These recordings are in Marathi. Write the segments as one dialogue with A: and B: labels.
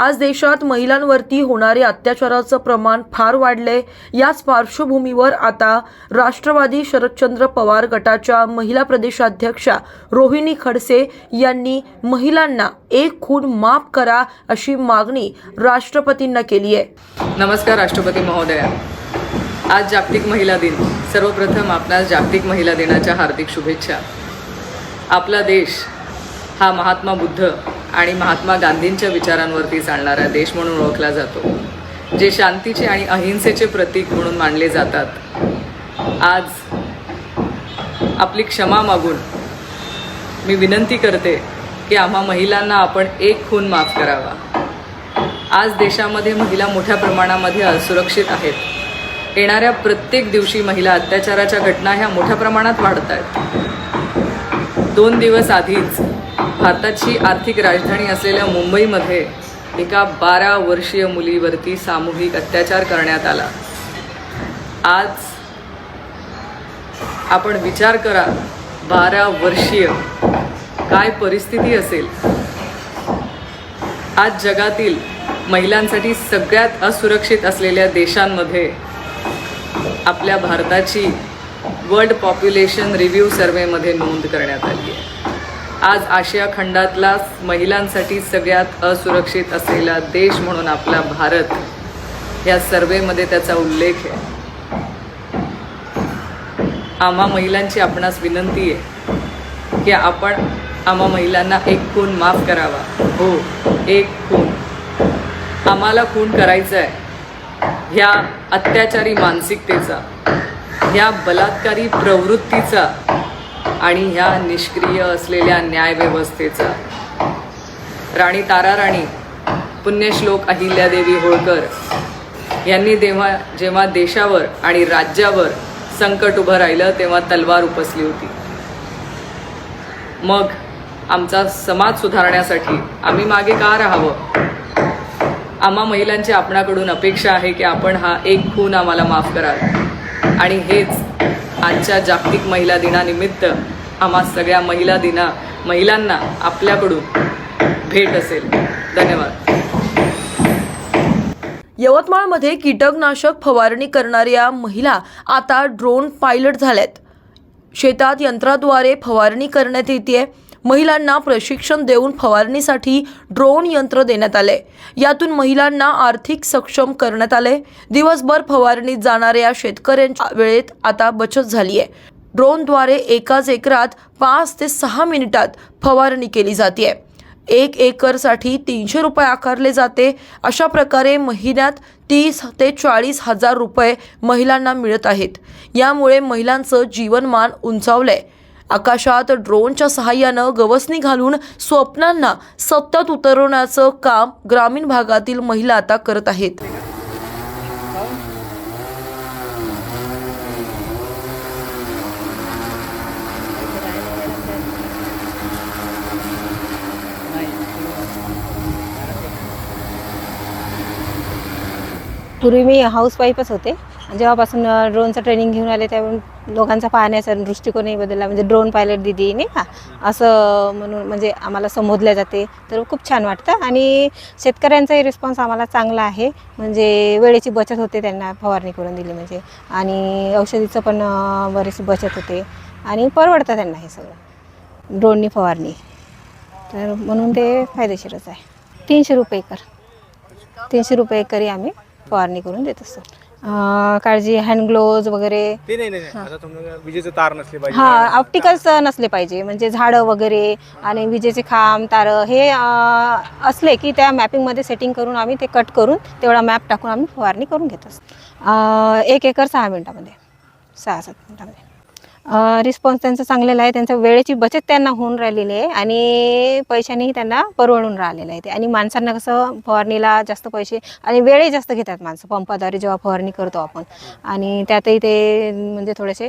A: आज देशात महिलांवरती होणारे अत्याचाराचं प्रमाण फार वाढले. याच पार्श्वभूमीवर आता राष्ट्रवादी शरदचंद्र पवार गटाच्या महिला प्रदेशाध्यक्षा रोहिणी खडसे यांनी महिलांना एक खून माफ करा अशी मागणी राष्ट्रपतींना केली आहे.
B: नमस्कार राष्ट्रपती महोदया. आज जागतिक महिला दिन. सर्वप्रथम आपणास जागतिक महिला दिनाच्या हार्दिक शुभेच्छा. आपला देश हा महात्मा बुद्ध आणि महात्मा गांधींच्या विचारांवरती चालणारा देश म्हणून ओळखला जातो जे शांतीचे आणि अहिंसेचे प्रतीक म्हणून मानले जातात. आज आपली क्षमा मागून मी विनंती करते की आम्हा महिलांना आपण एक खून माफ करावा. आज देशामध्ये महिला मोठ्या प्रमाणामध्ये असुरक्षित आहेत. येणाऱ्या प्रत्येक दिवशी महिला अत्याचाराच्या घटना ह्या मोठ्या प्रमाणात वाढत आहेत दोन दिवस आधीच भारताची आर्थिक राजधानी असलेल्या मुंबईमध्ये एका बारा वर्षीय मुलीवरती सामूहिक अत्याचार करण्यात आला. आज आपण विचार करा बारा वर्षीय काय परिस्थिती असेल? आज जगातील महिलांसाठी सगळ्यात असुरक्षित असलेल्या देशांमध्ये आपल्या भारताची वर्ल्ड पॉप्युलेशन रिव्ह्यू सर्वेमध्ये नोंद करण्यात आली आहे. आज आशिया खंडातला महिलांसाठी सगळ्यात असुरक्षित असलेला देश म्हणून आपला भारत या सर्वेमध्ये त्याचा उल्लेख आहे. आम्हा महिलांची आपणास विनंती आहे की आपण आम्हा महिलांना एक खून माफ करावा. हो एक खून. आम्हाला खून करायचा आहे ह्या अत्याचारी मानसिकतेचा ह्या बलात्कारी प्रवृत्तीचा आणि ह्या निष्क्रिय असलेल्या न्यायव्यवस्थेचा. राणी तारा राणी पुण्यश्लोक अहिल्यादेवी होळकर यांनी तेव्हा जेव्हा देशावर आणि राज्यावर संकट उभं राहिलं तेव्हा तलवार उपसली होती. मग आमचा समाज सुधारण्यासाठी आम्ही मागे का राहावं? आम्हा महिलांची आपणाकडून अपेक्षा आहे की आपण हा एक खून आम्हाला माफ कराल. आणि हेच आजच्या जागतिक महिला दिनानिमित्त आम्हा सगळ्या महिला दिना महिलांना आपल्याकडून भेट असेल. धन्यवाद.
A: यवतमाळमध्ये कीटकनाशक फवारणी करणाऱ्या महिला आता ड्रोन पायलट झाल्यात. शेतात यंत्राद्वारे फवारणी करण्यात येते महिलांना प्रशिक्षण देऊन फवारणीसाठी ड्रोन यंत्र देण्यात आले. यातून महिलांना आर्थिक सक्षम करण्यात आले. दिवसभर फवारणीत जाणाऱ्या शेतकऱ्यांच्या वेळेत आता बचत झाली आहे ड्रोनद्वारे एकाच एकरात पाच ते सहा मिनिटात फवारणी केली जाते एक एकरसाठी तीनशे रुपये आकारले जाते. अशा प्रकारे महिन्यात तीस ते चाळीस हजार रुपये महिलांना मिळत आहेत. यामुळे महिलांचं जीवनमान उंचावलं आहे आकाशात ड्रोनच्या सहाय्यानं गवसणी घालून स्वप्नांना सत्यात उतरवण्याचं काम ग्रामीण भागातील महिला आता करत आहेत.
C: पूर्वी मी हाऊसवाईफच होते. जेव्हापासून ड्रोनचं ट्रेनिंग घेऊन आले त्यावेळी लोकांचा पाहण्याचा दृष्टिकोनही बदलला. म्हणजे ड्रोन पायलट दिदी नाही का? असं म्हणून म्हणजे आम्हाला संबोधल्या जाते. तर खूप छान वाटतं. आणि शेतकऱ्यांचाही रिस्पॉन्स आम्हाला चांगला आहे. म्हणजे वेळेची बचत होते त्यांना फवारणी करून दिली म्हणजे. आणि औषधीचं पण बरीच बचत होते. आणि परवडतं त्यांना हे सगळं. ड्रोननी फवारणी. तर म्हणून ते फायदेशीरच आहे. तीनशे रुपये एकर. तीनशे रुपये एकरी आम्ही फवारणी करून देत असतो. अं, काळजी हँड ग्लोव्ज वगैरे.
D: ते नाही नाही नाही. आता तुम्हाला विजेचे तार नसले पाहिजे.
C: हा ऑप्टिकल्स नसले पाहिजे. म्हणजे झाडं वगैरे आणि विजेचे खांब तारं हे अं, असले की त्या मॅपिंगमध्ये सेटिंग करून आम्ही ते कट करून तेवढा मॅप टाकून आम्ही फवारणी करून घेत असतो. अं, एक एकर सहा मिनटामध्ये. सहा सात मिनटामध्ये. रिस्पॉन्स त्यांचा चांगलेला आहे. त्यांचा वेळेची बचत त्यांना होऊन राहिलेली आहे आणि पैशानेही त्यांना परवडून राहिलेलं आहे ते. आणि माणसांना कसं फवारणीला जास्त पैसे आणि वेळही जास्त घेतात माणसं. पंपाद्वारे जेव्हा फवारणी करतो आपण. आणि त्यातही ते म्हणजे थोडेसे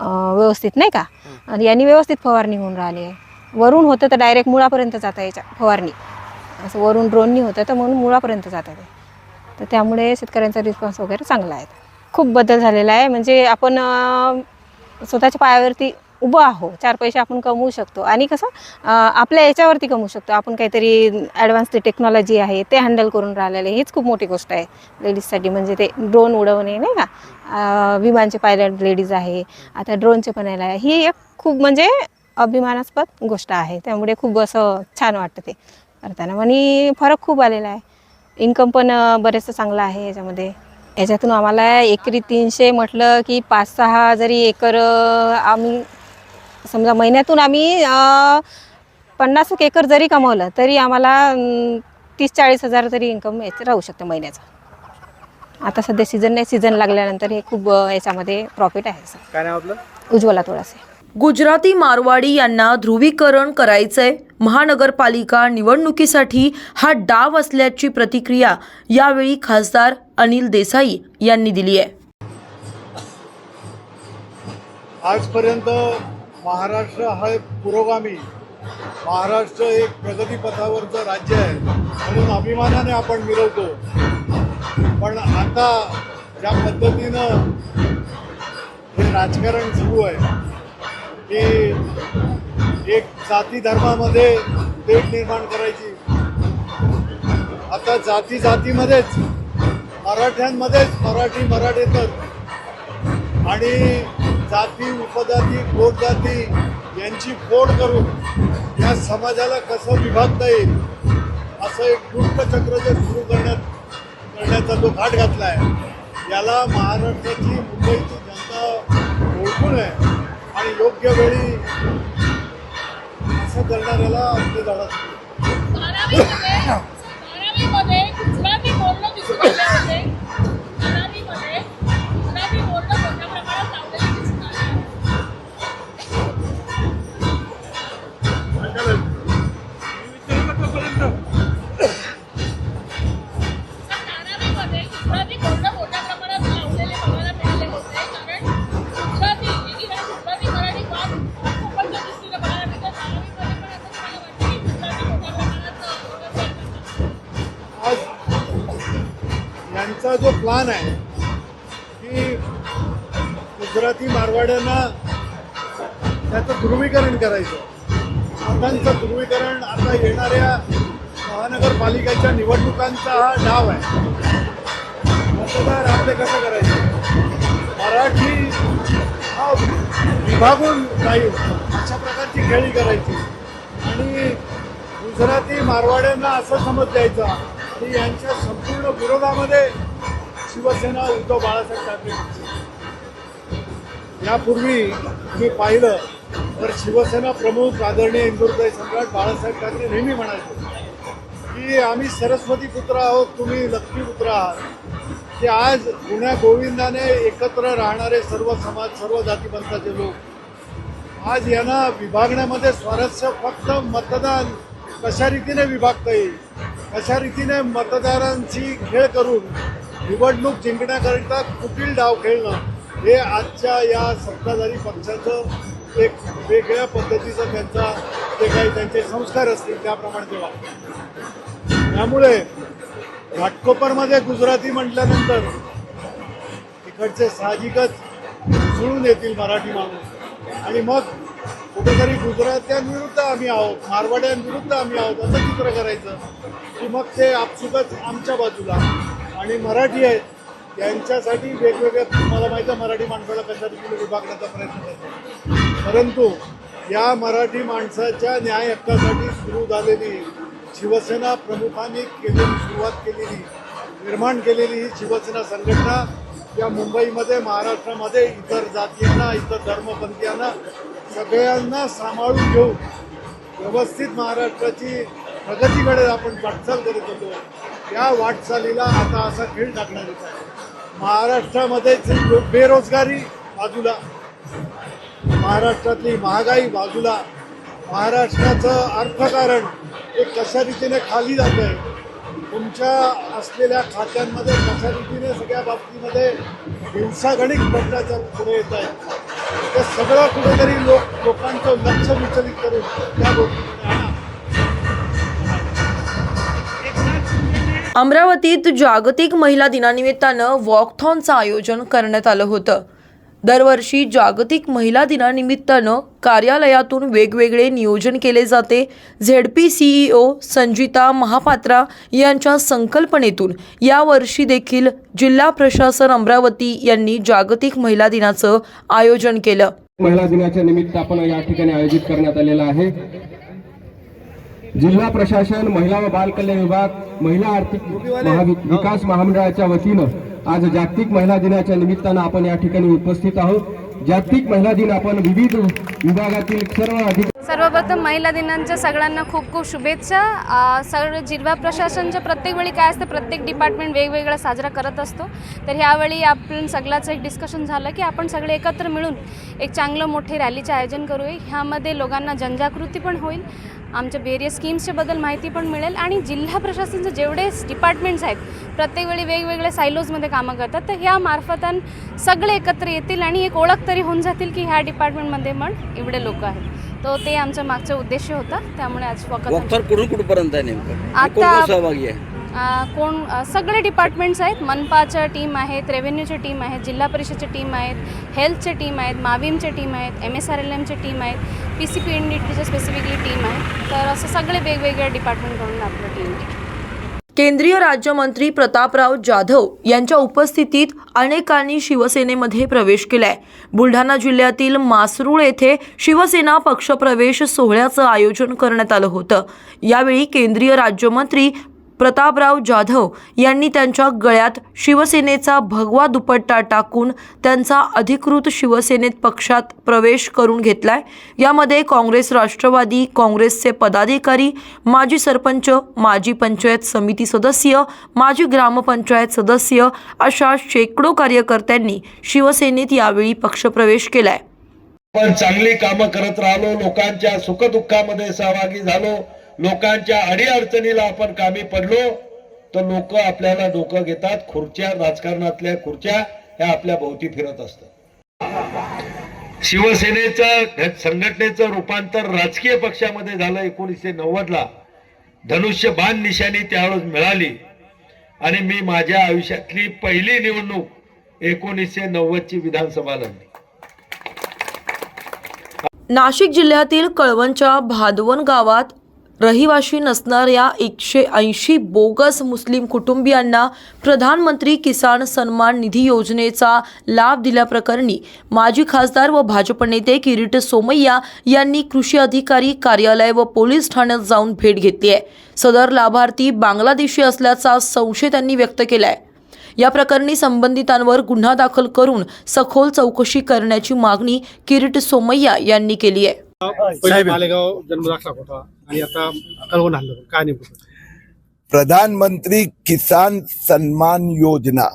C: व्यवस्थित नाही का? आणि यांनी व्यवस्थित फवारणी होऊन राहिली आहे. वरून होतं तर डायरेक्ट मुळापर्यंत जातं याच्या फवारणी. असं वरून ड्रोननी होतं तर म्हणून मुळापर्यंत जातं ते. तर त्यामुळे शेतकऱ्यांचा रिस्पॉन्स वगैरे चांगला आहे. खूप बदल झालेला आहे. म्हणजे आपण स्वतःच्या पायावरती उभं आहो. चार पैसे आपण कमवू शकतो. आणि कसं आपल्या याच्यावरती कमवू शकतो. आपण काहीतरी ॲडव्हान्स ते टेक्नॉलॉजी आहे ते हँडल करून राहिलेले हीच खूप मोठी गोष्ट आहे लेडीजसाठी म्हणजे ते ड्रोन उडवणे नाही का? विमानचे पायलट लेडीज आहे. आता ड्रोनचे पण यायला आहे. ही एक खूप म्हणजे अभिमानास्पद गोष्ट आहे. त्यामुळे खूप असं छान वाटतं ते करताना. आणि फरक खूप आलेला आहे. इन्कम पण बरेचसं चांगलं आहे याच्यामध्ये. याच्यातून आम्हाला एकरी तीनशे म्हटलं की पाच सहा जरी एकर आम्ही समजा महिन्यातून आम्ही पन्नास एक एकर जरी कमवलं तरी आम्हाला तीस चाळीस हजार तरी इन्कम याचं राहू शकतं महिन्याचं. आता सध्या सीझन नाही सीझन लागल्यानंतर हे खूप याच्यामध्ये प्रॉफिट आहे असं.
D: काय नाव आपलं?
C: उज्ज्वला थोडासे
A: गुजराती मारवाडी यांना ध्रुवीकरण करायचंय. महानगरपालिका निवडणुकीसाठी हा डाव असल्याची प्रतिक्रिया यावेळी खासदार अनिल देसाई यांनी दिली आहे.
E: आजपर्यंत महाराष्ट्र हा एक पुरोगामी महाराष्ट्र एक प्रगतीपथावरचं राज्य आहे म्हणून अभिमानाने आपण मिरवतो. पण आता ज्या पद्धतीनं हे राजकारण सुरू आहे की एक जाती धर्मामध्ये भेट निर्माण करायची. आता जाती जातीमध्येच मराठ्यांमध्येच मराठी मराठीतच आणि जाती उपजाती गोट जाती यांची फोड करून या समाजाला कसं विभागता येईल असं एक दुष्टचक्र जे सुरू करण्यात करण्याचा जो घाट घातला आहे याला महाराष्ट्राची मुंबईची जनता ओळखून आहे. आणि योग्य वेळी असं करणाऱ्याला आपली धडा यांचा जो प्लान आहे की गुजराती मारवाड्यांना त्याचं ध्रुवीकरण करायचं. मतांचं ध्रुवीकरण आता येणाऱ्या महानगरपालिकेच्या निवडणुकांचा हा डाव आहे. मतदार आपले कसं करायचे? मराठी हा विभागून नाही अशा प्रकारची खेळी करायची. आणि गुजराती मारवाड्यांना असं समज द्यायचा ते यांच्या संपूर्ण विरोधामध्ये शिवसेना उद्धव बाळासाहेब ठाकरे यापूर्वी मी पाहिलं तर शिवसेना प्रमुख आदरणीय इंदुरताई सम्राट बाळासाहेब ठाकरे नेहमी म्हणायचे की आम्ही सरस्वती पुत्र आहोत तुम्ही लक्ष्मी पुत्र आहात. की आज गुण्या गोविंदाने एकत्र राहणारे सर्व समाज सर्व जातीपंथाचे लोक आज यांना विभागण्यामध्ये स्वारस्य फक्त मतदान कशा रीतीने विभागता येईल? अशा रीतीने मतदारांची खेळ करून निवडणूक जिंकण्याकरिता कुटील डाव खेळणं हे आजच्या या सत्ताधारी पक्षाचं एक वेगळ्या पद्धतीचं त्यांचा जे काही त्यांचे संस्कार असतील त्याप्रमाणे ते वागतात. त्यामुळे घाटकोपरमध्ये गुजराती म्हटल्यानंतर तिकडचे साहजिकच जुळून येतील मराठी माणूस. आणि मग कुठेतरी गुजरात्यांविरुद्ध आम्ही आहोत मारवाड्यांविरुद्ध आम्ही आहोत असं चित्र करायचं की मग ते आपसुकच आमच्या बाजूला. आणि मराठी आहेत यांच्यासाठी वेगवेगळ्या मला माहीत आहे मराठी माणसाला कशा रीतीने विभागण्याचा प्रयत्न करतो. परंतु या मराठी माणसाच्या न्याय हक्कासाठी सुरू झालेली शिवसेना प्रमुखांनी केलेली सुरुवात केलेली निर्माण केलेली ही शिवसेना संघटना या मुंबईमध्ये महाराष्ट्रामध्ये इतर जातीयांना इतर धर्मपंथीयांना सगळ्यांना सांभाळून घेऊन व्यवस्थित महाराष्ट्राची प्रगतीकडे आपण वाटचाल करत होतो. या वाटचालीला आता असा खेळ टाकण्यात येत आहे. महाराष्ट्रामध्येच बेरोजगारी बाजूला महाराष्ट्रातली महागाई बाजूला महाराष्ट्राचं अर्थकारण हे कशा रीतीने खाली जात आहे तुमच्या असलेल्या खात्यांमध्ये कशा रीतीने सगळ्या बाबतीमध्ये हिंसागणिक बदलाच्या पुढे येत आहे ते सगळं कुठेतरी लोक लोकांचं लक्ष विचलित करून त्या गोष्टीकडे
A: अमरावतीत जागतिक महिला दिनानिमित्तानं वॉकथॉनचं आयोजन करण्यात आलं होतं. दरवर्षी जागतिक महिला दिनानिमित्तानं कार्यालयातून वेगवेगळे नियोजन केले जाते. Z P CEO Sanjita Mahapatra यांच्या संकल्पनेतून यावर्षी देखील जिल्हा प्रशासन अमरावती यांनी जागतिक महिला दिनाचं आयोजन केलं.
F: महिला दिनाच्या निमित्त आपण या ठिकाणी आयोजित करण्यात आलेला आहे. जिल्हा प्रशासन महिला व बाल कल्याण विभाग महिला आर्थिक विकास महामंडळाच्या वतीनं आज जागतिक महिला दिनाच्या निमित्तानं आपण या ठिकाणी उपस्थित आहोत. जागतिक महिला दिन आपण विविध विभागातील सर्व अधिक
G: सर्वप्रथम महिला दिनांच्या सगळ्यांना खूप खूप शुभेच्छा. सर्व सगळं जिल्हा प्रशासनच्या प्रत्येक वेळी काय असतं प्रत्येक डिपार्टमेंट वेगवेगळा साजरा करत असतो. तर ह्यावेळी आपण सगळ्याचं एक डिस्कशन झालं की आपण सगळे एकत्र मिळून एक चांगलं मोठे रॅलीचे आयोजन करूया. ह्यामध्ये लोकांना जनजागृती पण होईल. आमच्या वेरियस स्कीम्सच्या बद्दल माहिती पण मिळेल आणि जिल्हा प्रशासनचे जेवढे डिपार्टमेंट्स आहेत प्रत्येक वेळी वेगवेगळ्या सायलोजमध्ये कामं करतात तर ह्या मार्फतान सगळे एकत्र येतील आणि एक ओळख तरी होऊन जातील की ह्या डिपार्टमेंटमध्ये पण एवढे लोक आहेत. तो ते आमचा मागचा उद्देश होता त्यामुळे आज
H: कुठून कुठपर्यंत आहे नेमकं?
G: आता-
H: सहभागी आहे?
G: कोण सगळे डिपार्टमेंट्स आहेत. मनपाच्या टीम आहेत रेव्हेन्यूच्या टीम आहेत जिल्हा परिषदच्या टीम आहेत हेल्थच्या टीम आहेत माविमच्या टीम आहेत एम एस आर एल एमच्या टीम आहेत P C P N D specifically team आहे. तर असं सगळे वेगवेगळ्या डिपार्टमेंटकडून आपलं टीम आहे.
A: केंद्रीय राज्यमंत्री प्रतापराव जाधव यांच्या उपस्थितीत अनेकांनी शिवसेनेमध्ये प्रवेश केलाय. बुलढाणा जिल्ह्यातील मासरूळ येथे शिवसेना पक्षप्रवेश सोहळ्याचं आयोजन करण्यात आलं होतं. यावेळी केंद्रीय राज्यमंत्री प्रतापराव जाधव यांनी त्यांच्या गळ्यात शिवसेनेचा भगवा दुपट्टा टाकून त्यांचा अधिकृत शिवसेनेत पक्षात प्रवेश करून घेतलाय. यामध्ये काँग्रेस राष्ट्रवादी काँग्रेसचे पदाधिकारी माजी सरपंच माजी पंचायत समिती सदस्य माजी ग्रामपंचायत सदस्य अशा शेकडो कार्यकर्त्यांनी शिवसेनेत यावेळी पक्षप्रवेश केलाय.
I: आपण चांगली कामं करत राहिलो लोकांच्या सुखदुःखामध्ये सहभागी झालो. लोकांच्या अडीअडचणीला आपण कामी पडलो तर लोक आपल्याला डोकं घेतात. खुर्च्या राजकारणातल्या खुर्च्या ह्या आपल्या भोवती फिरत असतात. शिवसेनेचं संघटनेचं रूपांतर राजकीय पक्षामध्ये झालं एकोणीसशे नव्वदला. धनुष्य बाण निशाणी त्यावेळेस मिळाली. आणि मी माझ्या आयुष्यातली पहिली निवडणूक एकोणीसशे नव्वद ची विधानसभा लढली.
A: नाशिक जिल्ह्यातील कळवणच्या भादवन गावात रहिवाशी नसणाऱ्या एकशे ऐंशी बोगस मुस्लिम कुटुंबियांना प्रधानमंत्री किसान सन्मान निधी योजनेचा लाभ दिल्याप्रकरणी माजी खासदार व भाजप नेते किरीट सोमय्या यांनी कृषी अधिकारी कार्यालय व पोलीस ठाण्यात जाऊन भेट घेतली आहे. सदर लाभार्थी बांगलादेशी असल्याचा संशय त्यांनी व्यक्त केला आहे या प्रकरणी संबंधितांवर गुन्हा दाखल करून सखोल चौकशी करण्याची मागणी किरीट सोमय्या यांनी केली आहे.
D: पहिले मालेगाव जन्म दाखला होता आणि आता कळवून आणलं काय नेमकं
J: प्रधानमंत्री किसान सन्मान योजना.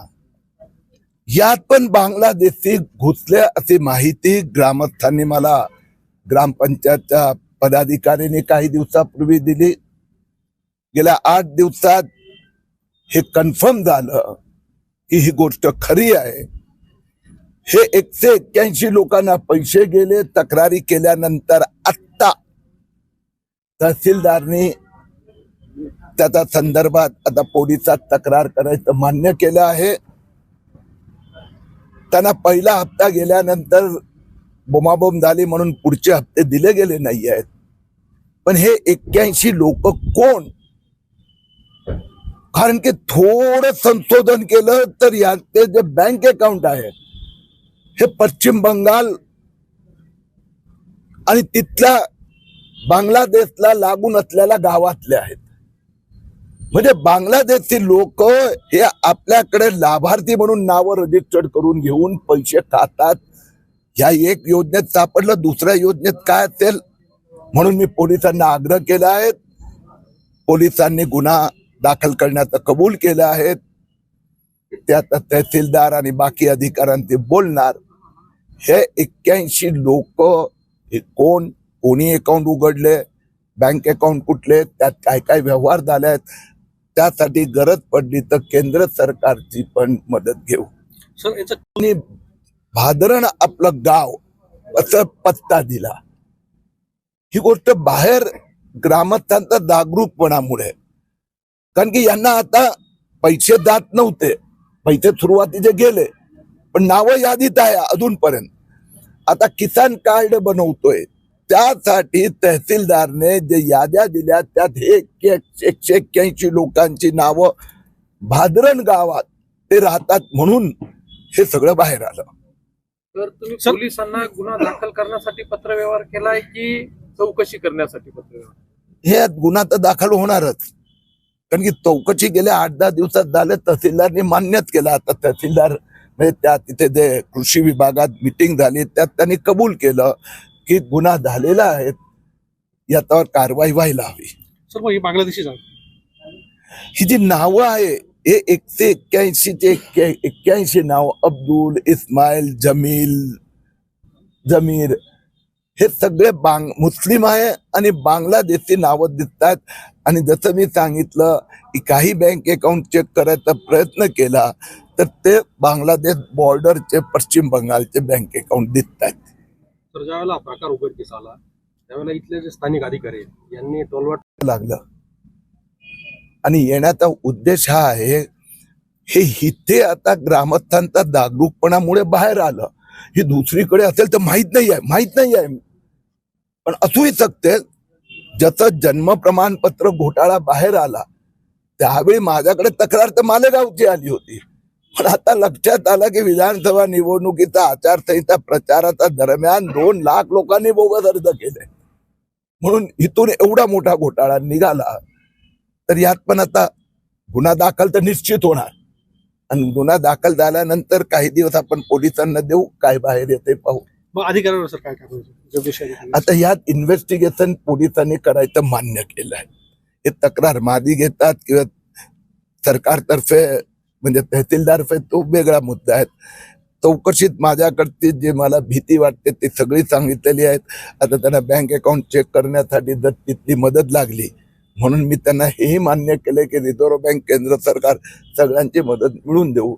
J: यात पण बांगलादेशी घुसले अशी माहिती ग्रामस्थांनी मला ग्रामपंचायतच्या पदाधिकाऱ्यांनी काही दिवसापूर्वी दिली. गेल्या आठ दिवसात हे कन्फर्म झालं की ही गोष्ट खरी आहे. हे एकशे एक्क्याऐंशी लोकांना पैसे गेले तक्रारी केल्यानंतर आत्ता तहसीलदारनी त्याचा संदर्भात आता पोलिसात तक्रार करायचं मान्य केलं आहे. त्यांना पहिला हप्ता गेल्यानंतर बोमाबोम झाली म्हणून पुढचे हप्ते दिले गेले नाही आहेत पण हे एक्क्याऐंशी लोक कोण? कारण की थोडं संशोधन केलं तर याचे जे बँक अकाउंट आहे हे पश्चिम बंगाल आणि तिथल्या बांगलादेशला लागून असलेल्या गावातले आहेत. म्हणजे बांगलादेशची लोक हे आपल्याकडे लाभार्थी म्हणून नावं रजिस्टर्ड करून घेऊन पैसे खातात. ह्या एक योजनेत सापडलं दुसऱ्या योजनेत काय असेल? म्हणून मी पोलिसांना आग्रह केला आहे. पोलिसांनी गुन्हा दाखल करण्याचं कबूल केलं आहे. त्यात तहसीलदार आणि बाकी अधिकाऱ्यांचे बोलणार. हे एक्क्याऐंशी लोक हे कोण कोणी अकाउंट उघडले बँक अकाउंट कुठले त्यात काय काय व्यवहार झाले आहेत त्यासाठी गरज पडली तर केंद्र सरकारची पण मदत घेऊ.
H: सर याचं
J: भादरण आपलं गाव असं पत्ता दिला. ही गोष्ट बाहेर ग्रामस्थांचा जागरूकपणामुळे. कारण की यांना आता पैसे जात नव्हते. पैसे सुरुवातीचे गेले. पण नावं यादीत आहे अजूनपर्यंत आता किसान कार्ड बनवतोय. त्यासाठी तहसीलदारने जे याद्या दिल्या त्यात हे एक- एकशे एक्क्याऐंशी लोकांची नावं भादरण गावात ते राहतात म्हणून हे सगळं बाहेर आलं.
D: तर तुम्ही पोलिसांना गुन्हा दाखल करण्यासाठी पत्रव्यवहार केलाय की चौकशी करण्यासाठी पत्रव्यवहार?
J: हे गुन्हा तर दाखल होणारच. कारण की चौकशी गेल्या आठ दहा दिवसात झालं तहसीलदारने मान्यच केलं. आता तहसीलदार म्हणजे त्या तिथे जे कृषी विभागात मिटिंग झाली त्यात त्यांनी कबूल केलं की गुन्हा झालेला आहे याच्यावर कारवाई व्हायला हवी.
D: सर मग ही बांगलादेशी
J: ही जी नावं आहे हे एकशे एक्क्याऐंशीचे एक्क्याऐंशी नाव अब्दुल इस्माईल जमील जमीर हे सगळे बांग मुस्लिम आहे आणि बांगलादेशी नावं दिसतात आणि जसं मी सांगितलं की काही बँक अकाउंट चेक करायचा प्रयत्न केला तर ते बांगलादेश बॉर्डरचे पश्चिम बंगालचे बँक अकाउंट दिसतात
D: तर ज्यावेळेला हा प्रकार उघडकीस आला त्यावेळेला इथले जे स्थानिक अधिकारी आहेत, यांनी टोलवाट
J: लागलं. आणि येण्याचा उद्देश हा आहे हे इथे आता ग्रामस्थांचा जागरूकपणामुळे बाहेर आलं. ही दुसरीकडे असेल तर माहीत नाही आहे माहीत नाही आहे. पण असूही शकते ज्याचं जन्म प्रमाणपत्र घोटाळा बाहेर आला त्यावेळी माझ्याकडे तक्रार तर मालेगावची आली होती. पण आता लक्षात आलं की विधानसभा निवडणुकीचा आचारसंहिता प्रचाराचा दरम्यान दोन लाख लोकांनी बोगस अर्ज केले. म्हणून इथून एवढा मोठा घोटाळा निघाला तर यात पण आता गुन्हा दाखल तर निश्चित होणार. आणि गुन्हा दाखल झाल्यानंतर काही दिवस आपण पोलिसांना देऊ काय बाहेर येते पाहू.
D: मग अधिकाऱ्यांवर सर काय काय जगदीश
J: आता यात इन्व्हेस्टिगेशन पोलिसांनी करायचं मान्य केलं आहे हे तक्रार मादी घेतात किंवा सरकारतर्फे म्हणजे तहसीलदारफे तो वेगळा मुद्दा आहे. चौकशीत माझ्याकडची जे मला भीती वाटते ती सगळी सांगितलेली आहेत. आता त्यांना बँक अकाउंट चेक करण्यासाठी जर तिथली मदत लागली म्हणून मी त्यांना हेही मान्य केले की रिझर्व्ह बँक केंद्र सरकार सगळ्यांची मदत मिळवून देऊ.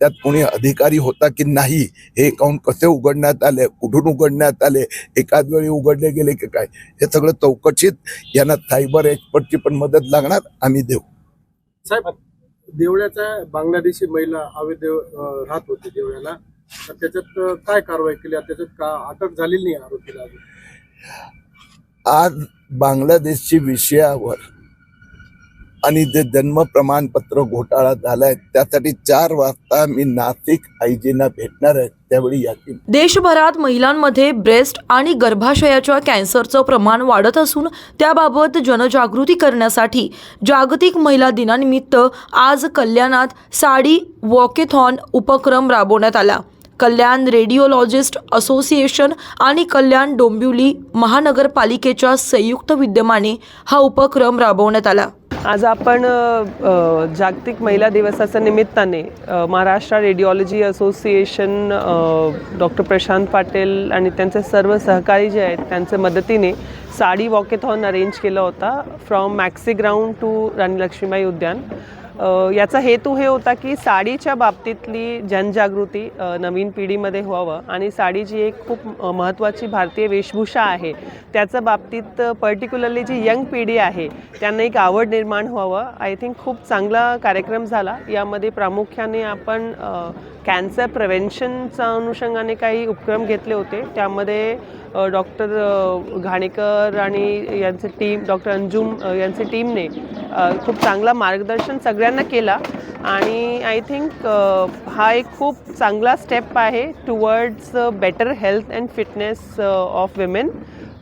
J: त्यात कोणी अधिकारी होता की नाही हे अकाउंट कसे उघडण्यात आले कुठून उघडण्यात आले एकाच वेळी उघडले गेले की काय हे सगळं चौकशीत यांना सायबर एक्सपर्टची पण मदत लागणार आम्ही देऊ.
D: साहेब देवळ्याच्या बांगलादेशी महिला अवैध राहत होती देवळ्याला. तर त्याच्यात काय कारवाई केली? त्याच्यात का अटक झालेली नाही आरोपीला
J: आज बांगलादेशची विषयावर आणि जे जन्म प्रमाणपत्र घोटाळा झालाय त्यासाठी चार वाजता मी नाशिक आयजीना भेटणार आहे त्यावेळी याची
A: देशभरात महिलांमध्ये ब्रेस्ट आणि गर्भाशयाच्या कॅन्सरचं प्रमाण वाढत असून त्याबाबत जनजागृती करण्यासाठी जागतिक महिला दिनानिमित्त आज कल्याणात साडी वॉकेथॉन उपक्रम राबवण्यात आला. कल्याण रेडिओलॉजिस्ट असोसिएशन आणि कल्याण डोंबिवली महानगरपालिकेच्या संयुक्त विद्यमाने हा उपक्रम राबवण्यात आला.
K: आज आपण जागतिक महिला दिवसाच्या निमित्ताने Maharashtra radiology association doctor Prashant Patil आणि त्यांचे सर्व सहकारी जे आहेत त्यांच्या मदतीने साडी वॉकेथॉन अरेंज केला होता from maxi ground to Rani Laxmibai उद्यान याचा हेतू हे होता की साडीच्या बाबतीतली जनजागृती नवीन पिढीमध्ये व्हावं आणि साडी जी एक खूप महत्त्वाची भारतीय वेशभूषा आहे त्याच्या बाबतीत पर्टिक्युलरली जी यंग पिढी आहे त्यांना एक आवड निर्माण व्हावं. आय थिंक खूप चांगला कार्यक्रम झाला. यामध्ये प्रामुख्याने आपण कॅन्सर प्रिव्हेन्शनच्या अनुषंगाने काही उपक्रम घेतले होते. त्यामध्ये डॉक्टर घाणेकर आणि यांचे टीम डॉक्टर अंजुम यांचे टीमने खूप चांगला मार्गदर्शन सगळ्यांना केला. आणि आय थिंक हा एक खूप चांगला स्टेप आहे towards better health and fitness of women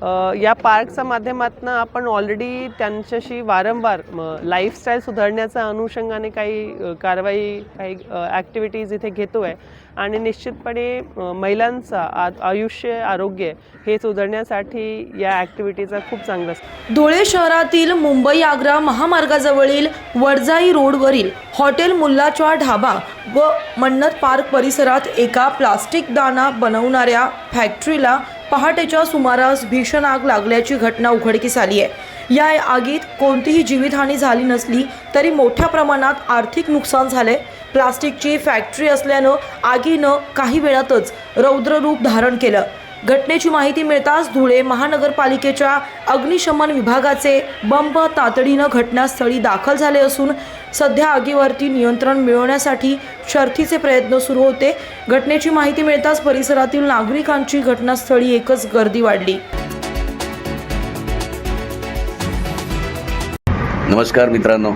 K: या पार्कच्या माध्यमातून आपण ऑलरेडी त्यांच्याशी वारंवार लाईफस्टाईल सुधारण्याच्या अनुषंगाने काही कारवाई काही ॲक्टिव्हिटीज इथे घेतो आहे आणि निश्चितपणे महिलांचा आ आयुष्य आरोग्य हे सुधारण्यासाठी या ॲक्टिव्हिटीचा खूप चांगला
A: धुळे शहरातील मुंबई आग्रा महामार्गाजवळील वडजाई रोडवरील हॉटेल मुल्लाच्या ढाबा व मन्नत पार्क परिसरात एका प्लास्टिक दाना बनवणाऱ्या फॅक्टरीला पहाटेच्या सुमारास भीषण आग लागल्याची घटना उघडकीस आली आहे. या आगीत कोणतीही जीवितहानी झाली नसली तरी मोठ्या प्रमाणात आर्थिक नुकसान झाले प्लास्टिकची फॅक्टरी असल्यानं आगीनं काही वेळातच रौद्ररूप धारण केलं. घटनेची माहिती मिळताच धुळे महानगरपालिकेच्या अग्निशमन विभागाचे बंब तातडीनं घटनास्थळी दाखल झाले असून सध्या आगीवरती नियंत्रण मिळवण्यासाठी शर्थीचे प्रयत्न सुरू होते. घटनेची माहिती मिळताच परिसरातील नागरिकांची घटनास्थळी एकच गर्दी वाढली.
H: नमस्कार मित्रांनो.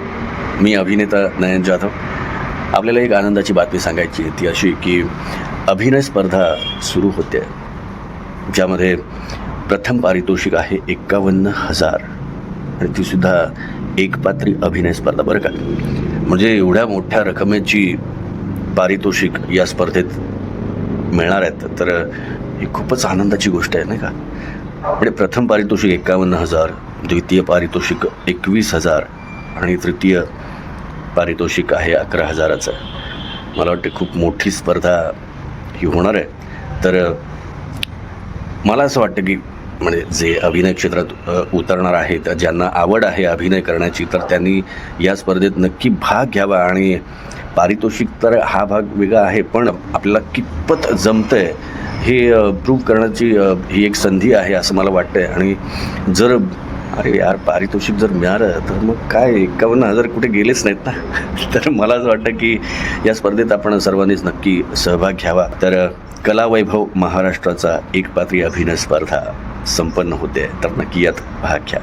H: मी अभिनेता नयन जाधव. आपल्याला एक आनंदाची बातमी सांगायची आहे. ती अशी की अभिनय स्पर्धा सुरू होते. ज्यामध्ये प्रथम पारितोषिक आहे एक्कावन्न हजार. आणि तीसुद्धा एकपात्री अभिनय स्पर्धा. बरं का? म्हणजे एवढ्या मोठ्या रकमेची पारितोषिक या स्पर्धेत मिळणार आहेत. तर ही खूपच आनंदाची गोष्ट आहे नाही का? म्हणजे प्रथम पारितोषिक एक्कावन्न हजार द्वितीय पारितोषिक एकवीस हजार आणि तृतीय पारितोषिक आहे अकरा हजाराचं. मला वाटते खूप मोठी स्पर्धा ही होणार आहे. तर मला असं वाटतं की म्हणजे जे अभिनय क्षेत्रात उतरणार आहेत ज्यांना आवड आहे अभिनय करण्याची तर त्यांनी या स्पर्धेत नक्की भाग घ्यावा आणि पारितोषिक तर हा भाग वेगळा आहे पण आपल्याला कितपत जमतं आहे हे प्रूव्ह करण्याची ही एक संधी आहे असं मला वाटतं आहे आणि जर अरे यार पारितोषिक जर मिळालं तर मग काय? एकावन्न हजार कुठे गेलेच नाहीत ना. तर मला असं वाटतं की या स्पर्धेत आपण सर्वांनीच नक्की सहभाग घ्यावा. तर कलावैभव महाराष्ट्राचा एकपात्री अभिनय स्पर्धा संपन्न होते. तर नक्की यात भाग घ्या.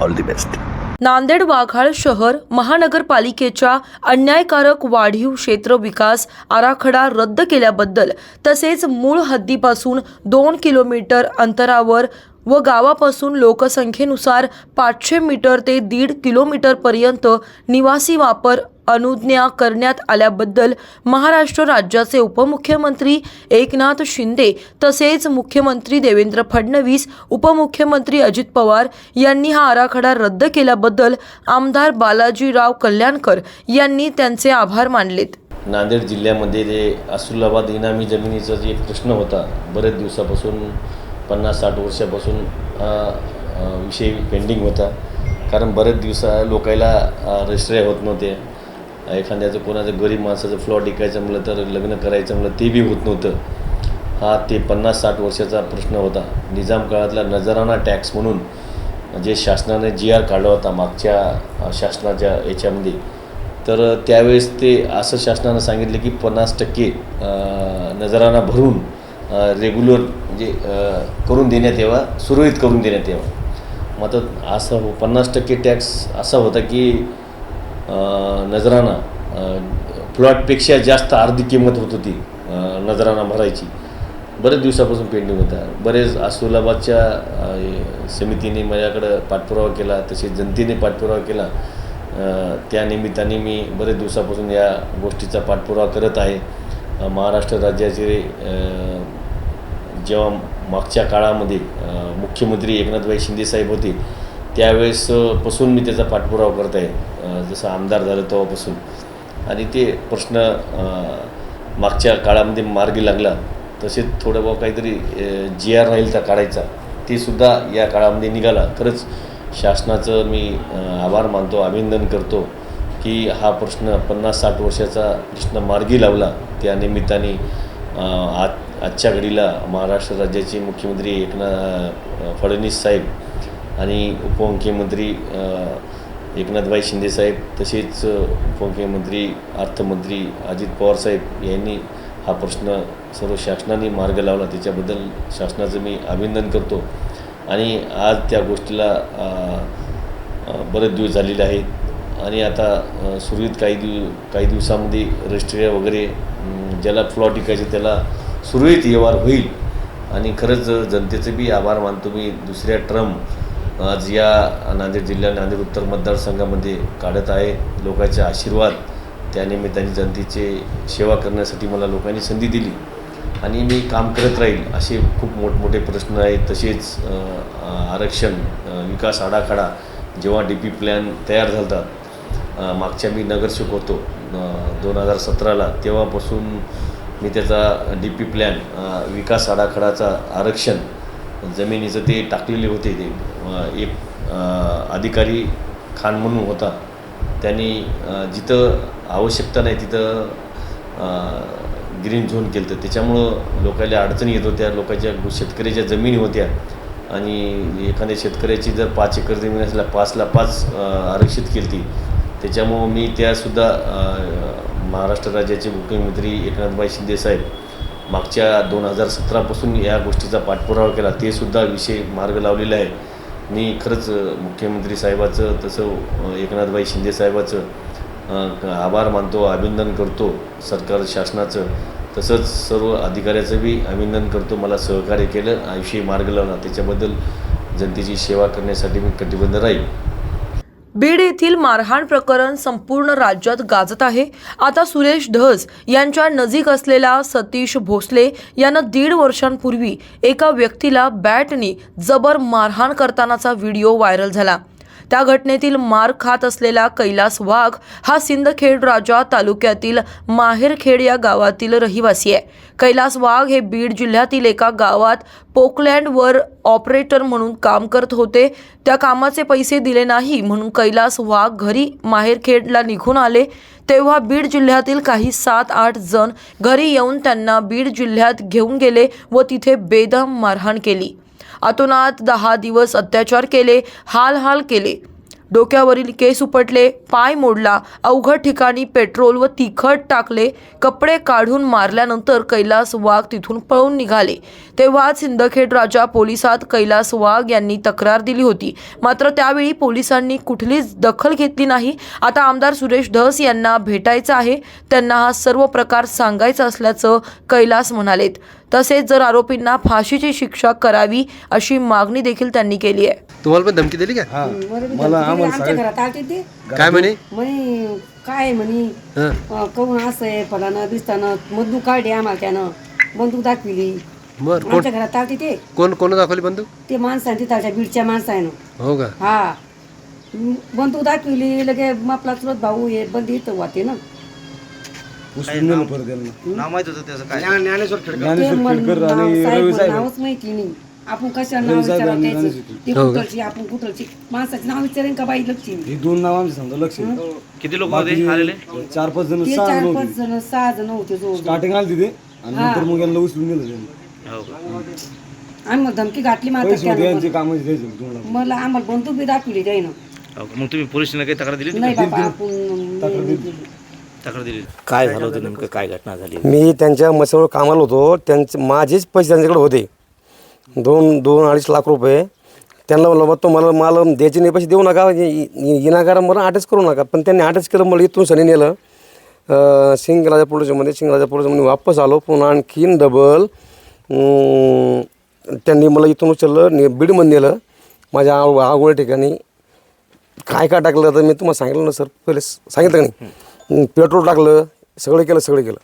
H: All the best
A: Nanded Waghala शहर महानगरपालिकेच्या अन्यायकारक वाढीव क्षेत्र विकास आराखडा रद्द केल्याबद्दल तसेच मूळ हद्दीपासून दोन किलोमीटर अंतरावर व गावापासून लोकसंख्येनुसार पाचशे मीटर ते दीड किलोमीटरपर्यंत निवासी वापर अनुज्ञा करण्यात आल्याबद्दल महाराष्ट्र राज्याचे उपमुख्यमंत्री एकनाथ शिंदे तसेच मुख्यमंत्री देवेंद्र फडणवीस उपमुख्यमंत्री अजित पवार यांनी हा आराखडा रद्द केल्याबद्दल आमदार बालाजीराव कल्याणकर यांनी त्यांचे आभार मानलेत.
L: नांदेड जिल्ह्यामध्ये जे इनामी जमिनीचा जे प्रश्न होता बरेच दिवसापासून पन्नास साठ वर्षापासून हा विषय पेंडिंग होता. कारण बरेच दिवसा लोकायला रजिस्ट्री होत नव्हते. एखाद्याचं कोणाचं गरीब माणसाचं फ्लॉट विकायचं म्हणलं तर लग्न करायचं म्हणलं ते बी होत नव्हतं. हा ते पन्नास साठ वर्षाचा प्रश्न होता. निजाम काळातला नजराना टॅक्स म्हणून जे शासनाने जी आर काढला होता मागच्या शासनाच्या याच्यामध्ये तर त्यावेळेस ते असं शासनानं सांगितलं की पन्नास टक्के नजराना भरून रेग्युलर म्हणजे करून देण्यात यावा सुरळीत करून देण्यात यावा. मग आता असं हो पन्नास टक्के टॅक्स असा होता की नजराना प्लॉटपेक्षा जास्त अर्धी किंमत होत होती अ, नजराना भरायची. बरेच दिवसापासून पेंडिंग होता. बरेच आसुलाबादच्या समितीने माझ्याकडं पाठपुरावा केला तसेच जनतेने पाठपुरावा केला. त्या निमित्ताने मी बरेच दिवसापासून या गोष्टीचा पाठपुरावा करत आहे. महाराष्ट्र राज्याचे जेव्हा मागच्या काळामध्ये मुख्यमंत्री एकनाथभाई शिंदेसाहेब होते त्यावेळेस पासून मी त्याचा पाठपुरावा करत आहे. जसं आमदार झालं तेव्हापासून. आणि ते प्रश्न मागच्या काळामध्ये मार्गी लागला. तसेच थोडं बा काहीतरी जी आर राहील तर काढायचा ते सुद्धा या काळामध्ये निघाला. खरंच शासनाचं मी आभार मानतो अभिनंदन करतो की हा प्रश्न पन्नास साठ वर्षाचा प्रश्न मार्गी लावला. त्या निमित्ताने आत आज आजच्या घडीला महाराष्ट्र राज्याचे मुख्यमंत्री एकनाथ फडणवीस साहेब आणि उपमुख्यमंत्री एकनाथभाई शिंदेसाहेब तसेच उपमुख्यमंत्री अर्थमंत्री अजित पवार साहेब यांनी हा प्रश्न सर्व शासनाने मार्ग लावला. त्याच्याबद्दल शासनाचं मी अभिनंदन करतो. आणि आज त्या गोष्टीला बरेच दिवस झालेले आहेत. आणि आता सुरळीत काही दिव काही दिवसामध्ये रजिस्ट्री वगैरे ज्याला प्लॉट विकायचे त्याला सुरळीत व्यवहार होईल. आणि खरंच जनतेचे बी आभार मानतो मी. दुसऱ्या ट्रम आज या नांदेड जिल्ह्या नांदेड उत्तर मतदारसंघामध्ये काढत आहे. लोकांचे आशीर्वाद त्यानिमित्ताने जनतेचे सेवा करण्यासाठी मला लोकांनी संधी दिली. आणि मी काम करत राहील असे खूप मोठमोठे प्रश्न आहेत. तसेच आरक्षण विकास आडाखाडा जेव्हा डी पी प्लॅन तयार झाला मागच्या मी नगरसेवक होतो दोन हजार सतराला. तेव्हापासून मी त्याचा डी पी प्लॅन विकास आराखडाचा आरक्षण जमिनीचं ते टाकलेले होते ते. एक अधिकारी खान म्हणून होता. त्यांनी जिथं आवश्यकता नाही तिथं ग्रीन झोन केलं तर त्याच्यामुळं लोकांना अडचणी येत होत्या. लोकांच्या शेतकऱ्याच्या जमिनी होत्या. आणि एखाद्या शेतकऱ्याची जर पाच एकर जमीन असल्या पाचला पाच आरक्षित केली ती त्याच्यामुळं मी त्यासुद्धा महाराष्ट्र राज्याचे मुख्यमंत्री एकनाथभाई शिंदेसाहेब मागच्या दोन हजार सतरापासून या गोष्टीचा पाठपुरावा केला ते सुद्धा विषय मार्ग लावलेला आहे. मी खरंच मुख्यमंत्री साहेबाचं तसं एकनाथबाई एकनाथभाई शिंदे साहेबाचं आभार मानतो अभिनंदन करतो सरकार शासनाचं. तसंच सर्व अधिकाऱ्याचं बी अभिनंदन करतो मला सहकार्य केलं आयुष्य मार्ग लावला. त्याच्याबद्दल जनतेची सेवा करण्यासाठी मी कटिबद्ध राहील.
A: बीड येथील मारहाण प्रकरण संपूर्ण राज्यात गाजत आहे. आता सुरेश धस यांच्या नजीक असलेला सतीश भोसले यानं दीड वर्षांपूर्वी एका व्यक्तीला बॅटनी जबर मारहाण करतानाचा व्हिडिओ व्हायरल झाला. त्या घटनेतील मार खात असलेला कैलास वाघ हा सिंदखेड राजा तालुक्यातील माहेरखेड या गावातील रहिवासी आहे. कैलास वाघ हे बीड जिल्ह्यातील एका गावात पोकलँडवर ऑपरेटर म्हणून काम करत होते. त्या कामाचे पैसे दिले नाही म्हणून कैलास वाघ घरी माहेरखेडला निघून आले. तेव्हा बीड जिल्ह्यातील काही सात आठ जण घरी येऊन त्यांना बीड जिल्ह्यात घेऊन गेले व तिथे बेदम मारहाण केली. अतोनात दहा दिवस अत्याचार केले हाल हाल केले. डोक्यावरील केस उपटले पाय मोडला अवघड ठिकाणी पेट्रोल व तिखट टाकले कपडे काढून मारल्यानंतर कैलास वाघ तिथून पळून निघाले. तेव्हाच सिंदखेड राजा पोलिसात कैलास वाघ यांनी तक्रार दिली होती. मात्र त्यावेळी पोलिसांनी कुठलीच दखल घेतली नाही. आता आमदार सुरेश धस यांना भेटायचं आहे. त्यांना हा सर्व प्रकार सांगायचा असल्याचं कैलास म्हणालेत. तसेच जर आरोपींना फाशीची शिक्षा करावी अशी मागणी देखील त्यांनी केली आहे.
F: तुम्हाला पण धमकी दिली का
D: मला आम्हाला
M: आमच्या घरात आलते ते?
F: काय म्हणे?
M: म्हणे काय म्हणे?
F: हं.
M: अं, कहून असं आहे? फलानं दिसताना बंदूक काढली आम्हाला त्यानं. बंदूक दाखविली.
F: बर कोण
M: आमच्या घरात आलते ते.
F: कोण कोण दाखवली बंदूक?
M: ते माणसाने तिथालच्या बीडच्या माणसानं
F: हो का?
M: हा. बंदूक दाखविली लगे आपला चुलत भाऊ हे बंदी इथं होते ना ते म्हण- नाव- साहेब म्हण- नावच माहिती नाही. आपण कशाला नाव विचारावं त्याचं? ते
F: हो का?
M: कुठलची आपण कुठलची? माणसाचं नाव विचारेन का बाई लक्ष्मी
D: हे दोन नाव आमचे समजा लक्ष
L: किती लोक
D: आलेले? चार पाच जण
M: ते
D: सहा
M: चार
D: जण
M: पाच
D: होते.
M: जण सहा जण होते जवळ
D: स्टार्टिंग आली तिथे आणि
M: हा.
D: नंतर मग यांना उचलून गेलं त्यांनी.
M: आम्ही मग धमकी घातली मात्र त्यानं
D: लाख
M: मला आम्हाला बंदूक बी दाखवली त्यानं.
L: मग तुम्ही पोलिसांना काही तक्रार दिली
M: नाही बाबा आपण नाही दिली.
L: तक्रार दिली
N: काय झालं होतं नेमकं? काय घटना झाली?
F: मी त्यांच्या मसावर कामाला होतो. त्यांचे माझेच पैसे त्यांच्याकडे होते. दोन दोन अडीच लाख रुपये. त्यांना म्हणलं बा तुम्हाला मला द्यायचे नाही पैसे देऊ नका. येणाकारा मला अटॅच करू नका. पण त्यांनी अटॅच केलं मला इथून सनी नेलं. अं, सिंगराजा पोलिसमध्ये सिंगराजा पोलिसमध्ये वापस आलो. पुन्हा आणखीन डबल त्यांनी मला इथून उचललं ने बीडमध्ये नेलं. माझ्या आव आगोळ ठिकाणी काय काय टाकलं तर मी तुम्हाला सांगितलं ना सर. पहिले सांगितलं का नाही? पेट्रोल टाकलं सगळं केलं सगळं केलं.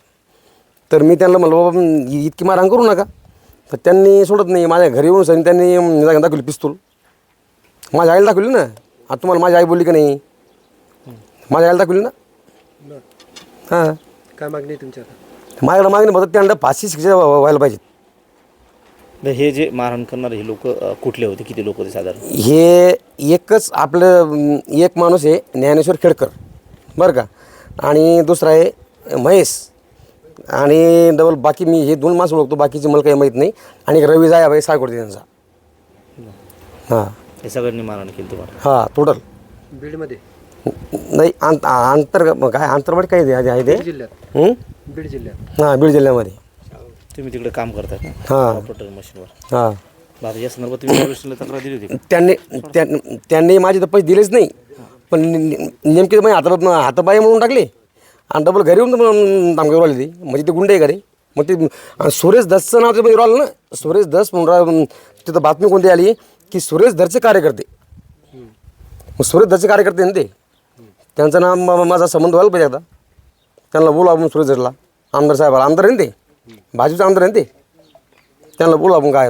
F: तर मी त्यांना म्हणलं बाबा इतकी मारहाण करू नका. तर त्यांनी सोडत नाही. माझ्या घरी येऊन सनी त्यांनी दाखवली पिस्तूल. माझ्या आईला दाखवली ना? आता तुम्हाला माझी आई बोलली का नाही? माझ्या आईला दाखवली ना? हां.
D: काय मागणी तुमच्या
F: माझ्याकडे मागणी फक्त त्यांना फाशी शिक्षा व्हा- व्हायला पाहिजे.
N: तर हे जे मारहाण करणारे हे लोक कुठले होते? किती लोक होते साधारण?
F: हे एकच आपलं अं, एक माणूस आहे ज्ञानेश्वर खेडकर. बरं का? आणि दुसरा आहे महेश. आणि डबल बाकी मी हे दोन माणसं ओळखतो बाकीचे मला काही माहीत नाही. आणि एक रवी जायाबाई सायकोडते त्यांचा हां.
N: हे सगळ्यांनी मारहाण केली तुम्हाला?
F: हां टोटल
D: बीडमध्ये.
F: नाही आंत आंतर काय आंतरवाडी काय आहे आहे ते
D: जिल्ह्यात.
F: हं?
D: बीड जिल्ह्यात.
F: हां बीड जिल्ह्यामध्ये.
N: तुम्ही तिकडे काम करतात
F: हां.
N: ऑपरेटर मशीनवर
F: हां.
N: या संदर्भात तुम्ही तक्रार दिली होती का?
F: त्यांनी त्यां- त्यांनी माझे तर पैसे दिलेच नाही. पण ने- ने- नेमके माझे हाता हाताबाई म्हणून टाकले. आणि डबल घरी येऊन धमकी आली ती. म्हणजे ते गुंडे आहे घरी. मग ते आणि सुरेश दसचं नाव त्यामध्ये राहिलं ना? सुरेश दस म्हणून रा- तिथं बातमी कोणती आली? की सुरेश दरचे कार्यकर्ते. मग सुरेश दरचे कार्यकर्ते ना ते. त्यांचं नाव मा- माझा संबंध व्हायला पाहिजे आता. त्यांना बोलू आपण सुरेश दरला आमदार साहेबाला. आमदार आहे ना ते. भाजपचे आमदार आहे ना ते? त्यांना बोलू आपण काय?